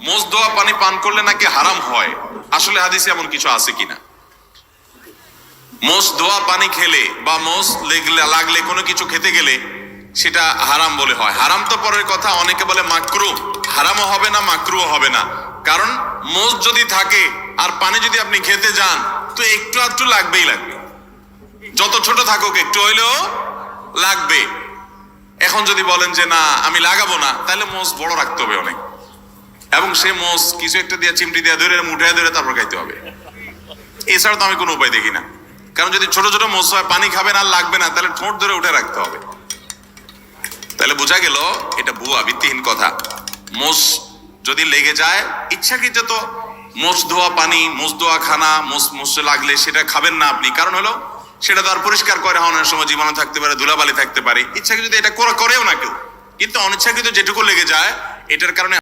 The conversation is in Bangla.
মোজ দোয়া পানি পান করলে নাকি হারাম হয়? আসলে হাদিসে এমন কিছু আছে কিনা? মোষ ধোয়া পানি খেলে বা মোষ লেগলে লাগলে কোনো কিছু খেতে গেলে সেটা হারাম বলে হয়। হারাম তো পরের কথা, অনেকে বলে মাকরু। হারামও হবে না, মাকরুও হবে না। কারণ মোষ যদি থাকে আর পানি যদি আপনি খেতে যান, তো একটু আধটু লাগবেই লাগবে। যত ছোট থাকুক, একটু হইলেও লাগবে। এখন যদি বলেন যে, না, আমি লাগাবো না, তাহলে মোষ বড় রাখতে হবে অনেক। এবং সে মোষ কিছু একটা দিয়ে চিমটি দিয়ে ধরে মুঠে ধরে তারপর খাইতে হবে। এছাড়া তো আমি কোনো উপায় দেখি না। কারণ যদি ছোট ছোট মোষ হয়, পানি খাবে না লাগবে না, তাহলে ঠোঁট ধরে উঠে রাখতে হবে। তাহলে বোঝা গেল, এটা ভুয়া, ভিত্তিহীন কথা। মোষ যদি লেগে যায়, ইচ্ছাকৃত তো মোষ ধোয়া পানি, মোষ ধোয়া খানা, মোষ, মোষে লাগলে সেটা খাবেন না আপনি। কারণ হলো, সেটা তো আর পরিষ্কার করে হওয়ার সময় জীবাণু থাকতে পারে, ধুলাবালি থাকতে পারে। ইচ্ছাকৃত এটা করে- করেও না কেউ। কিন্তু অনিচ্ছাকৃত যেটুকু লেগে যায়, এটার কারণে